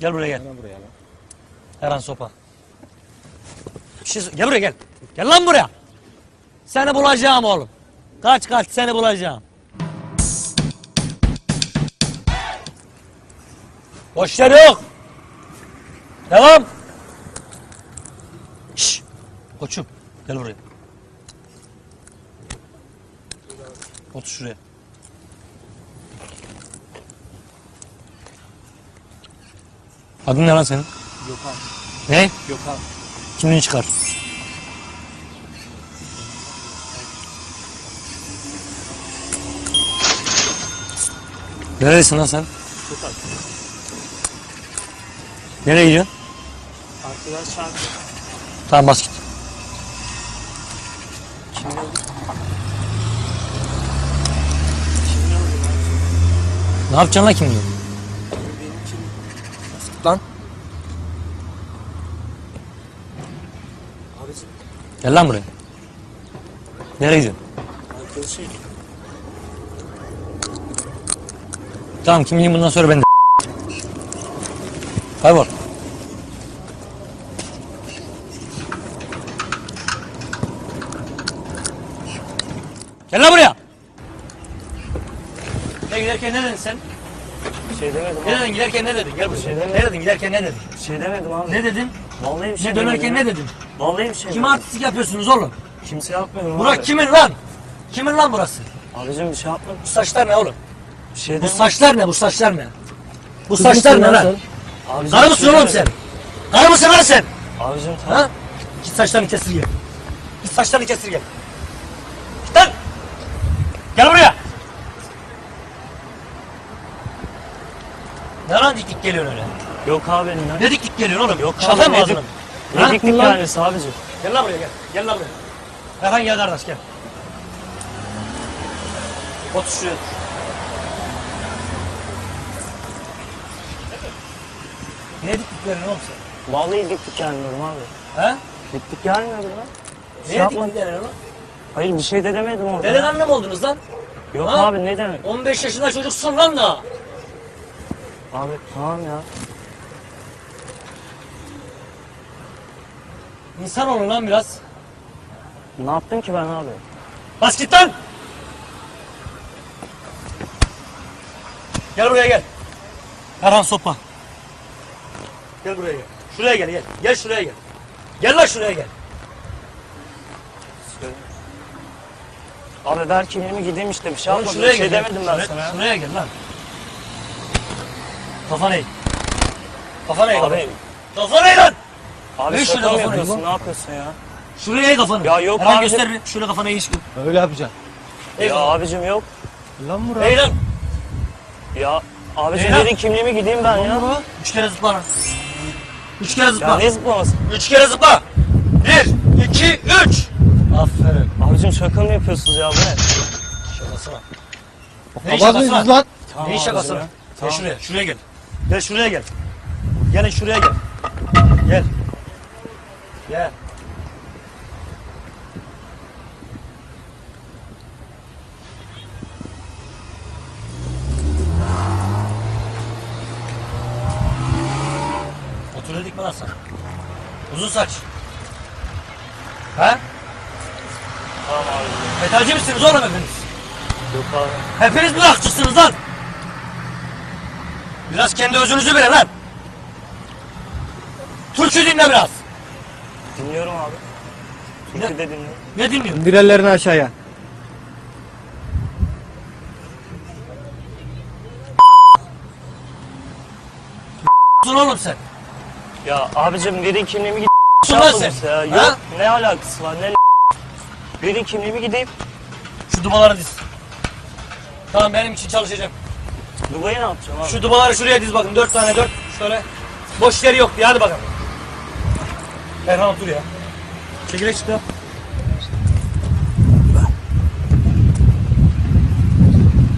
Gel buraya gel. Hemen buraya lan. Eren sopa. Bir şey, gel buraya gel. Gel lan buraya. Seni bulacağım oğlum. Kaç kaç seni bulacağım. Boş yer yok. Devam. Şş. Koçum gel buraya. Otur şuraya. Adın ne lan senin? Gökhan. Ne? Gökhan. Kimliğini çıkar. Neredesin lan sen? Gökhan. Nereye gidiyorsun? Arkadaş çarptı. Tamam bas git. Ne yapacaksın lan kimliği? Benim kim? Lan. Abicim Gel lan buraya. Nereye gidiyorsun? Tamam kimliğin bundan sonra bende. Kaybol. Gel lan buraya. Ne giderken ne dedin sen? Bir şey demedim Ne abi. dedin giderken ne dedin? Gel buraya. şey demedim. ne dedin giderken ne dedin? Bir şey demedim abi. Ne dedin? Vallahi bir şey Ne dönerken ne dedin? Vallahi bir şey Kime demedim. artistik yapıyorsunuz oğlum? Kimse yapmıyor Burak abi. kimin lan? Kimin lan burası? Abicim bir şey yapmadım. Bu saçlar ne oğlum? Bir şey Bu demedim. saçlar ne? Bu saçlar ne? Bu saçlar ne lan? Abicim Karı bir mısın şey oğlum sen? demedim. Karı mısın lan sen? Abicim tamam. Ha? Git saçlarını kestir gel. Git saçlarını kestir gel. Git lan. Gel buraya. Ne lan dik dik geliyorsun öyle? Yok abi. Ne dik dik geliyorsun oğlum? Yok Şaka abi, mı ne ağzına? Ha? Ne diktik Lan. yani abicim. Gel lan buraya gel. Gel lan buraya. Erhan gel kardeş gel. Otur şuraya. Ne dik dik geliyorsun oğlum sen? Vallahi diktik gelmiyorum abi. He? Diktik gelmiyorum lan. Şey Ne dik yapmadım. dik geliyorsun oğlum? Hayır bir şey de demedim orada. Delikanlı mı oldunuz lan? Yok Ha? abi ne demek? 15 yaşında çocuksun lan da. Abi tamam ya. İnsan olun lan biraz. Ne yaptım ki ben abi? Bas git lan. Gel buraya gel. Erhan sopa. Gel buraya gel. Şuraya gel gel. Gel şuraya gel. Gel lan şuraya gel. Abi ver kimliğimi gideyim işte bir şey Oğlum yapmadım. Bir şey gel. demedim ben Şuraya- sana ya. Şuraya gel lan. Kafana eğ. Kafana eğ. Abi, Kafana eğ lan. abi Ne şöyle kafanı yapıyorsun? ya? Ne yapıyorsun ya? Şuraya kafanı. Ya yok Erhan abi. göster bir. Şöyle kafana eğ. Öyle yapacaksın. Ya abicim yok. Lan Murat. Eğ lan. Ya abicim dedin kimliğimi gideyim ben ya. Üç kere zıpla lan. Üç kere zıpla. Ya ne zıplaması? Üç kere zıpla. Bir, iki, üç. Aferin. Abicim şaka mı yapıyorsunuz ya bu ne? Şakası var. Ne Kabak şakası var? mıyız lan? Tamam Ne şakası abicim var? ya. Gel Tamam. şuraya, şuraya gel. Gel şuraya gel. Gelin şuraya gel. Gel. Gel. Otur dedik mi lan sana? Uzun saç. He? Tamam abi. Metalci misiniz oğlum hepiniz? Yok abi. Hepiniz mi rakçısınız lan? Biraz kendi özünüzü verin lan. Türkü dinle biraz. Dinliyorum abi. Ne? Türkü de dinliyorum. Ne dinliyorsun? İndir ellerini aşağıya. Dur oğlum sen. Ya abicim verin kimliğimi gideyim. Sus lan sen. Ya. Ha? Yok ne alakası var ne Verin kimliğimi gideyim. Şu dubaları diz. Tamam benim için çalışacağım. Dubai'ye ne yapacağım abi? Şu dubaları şuraya diz bakın. Dört tane dört. Şöyle. Boş yeri yok diye hadi bakalım. Erhan dur ya. Çekilek çıktı.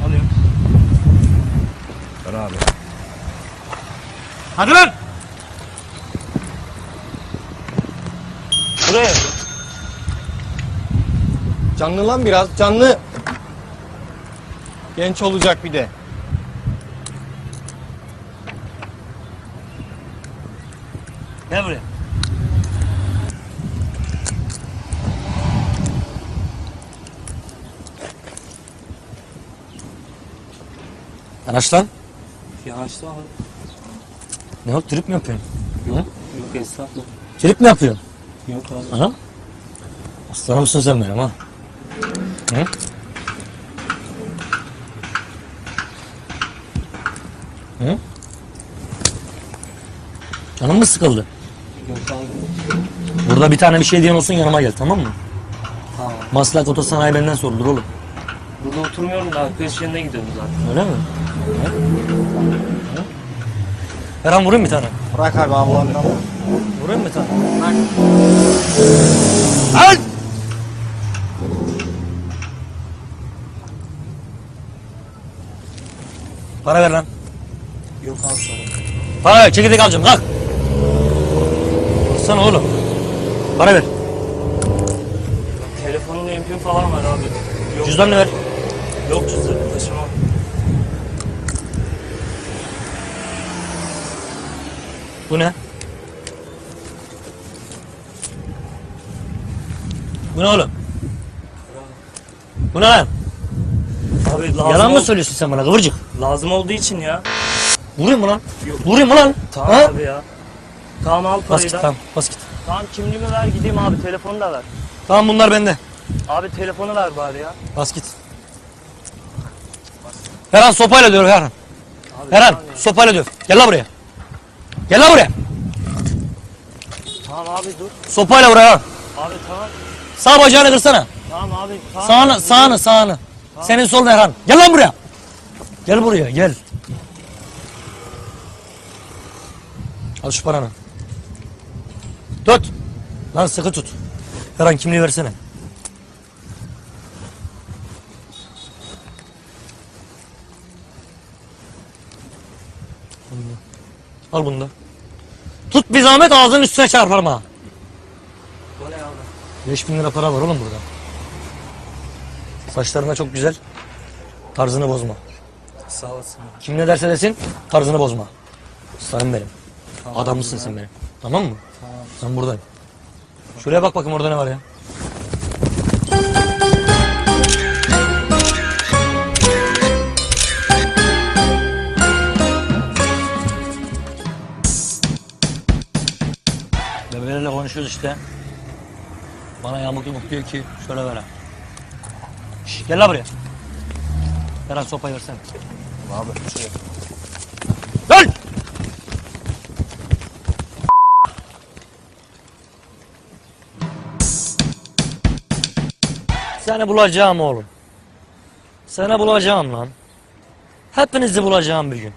Alıyorum. Ver abi. Hadi lan. Buraya. Canlı lan biraz canlı. Genç olacak bir de. Gel buraya. Yanaş lan. Yanaştı abi. Ne yok trip mi yapıyorsun? Hı? Yok estağfurullah. Trip mi yapıyorsun? Yok abi. Aha. Aslanımsın sen benim ha. Hı? Hı? Canın mı sıkıldı? Burada bir tane bir şey diyen olsun yanıma gel tamam mı? Tamam. Maslak Otosanayi benden sorulur oğlum. Burada oturmuyorum da arkadaş yerine gidiyorum zaten. Öyle mi? Eren vurayım bir tane. Bırak abi ablanın ama. Vurayım bir tane. Al! Para ver lan. Yok abi sana. Para ver çekirdek alacağım kalk. Baksana oğlum. Para ver. Telefonun empin falan var abi. Yok. Cüzdanını ver. Yok cüzdanı taşımam. Bu ne? Bu ne oğlum? Bu ne lan? Abi lazım Yalan mı ol- söylüyorsun sen bana kıvırcık? Lazım olduğu için ya. Vurayım mı lan? Yok. Vurayım mı lan? Tamam Ha? abi ya. Tamam al Bas parayı git da. tamam bas git. Tamam kimliğimi ver gideyim abi telefonu da ver. Tamam bunlar bende. Abi telefonu ver bari ya. Bas git. Herhan sopayla döv Herhan. Abi, Herhan tamam, ya. sopayla döv. Gel lan buraya. Gel lan buraya. Tamam abi dur. Sopayla vur Herhan. Abi tamam. Sağ bacağını kırsana. Tamam abi. Tamam. Sağını sağını sağını. Senin solun Herhan. Gel lan buraya. Gel buraya gel. Al şu paranı. Tut. Lan sıkı tut. Herhan kimliği versene. Al bunu da. Tut bir zahmet ağzının üstüne çarparım ha. Bu ne abi? 5000 lira para var oğlum burada. Saçlarına çok güzel. Tarzını bozma. Sağ olasın. Kim ne derse desin tarzını bozma. Sayın benim. Adamlısın sen benim. Tamam mı? Tamam. Ben buradayım. Şuraya bak bakayım orada ne var ya. Bebelerle konuşuyoruz işte. Bana yamuk yumuk diyor ki şöyle böyle. Şş, gel la buraya. Eren sopayı versene. Abi şuraya. Seni bulacağım oğlum. Seni bulacağım lan. Hepinizi bulacağım bir gün.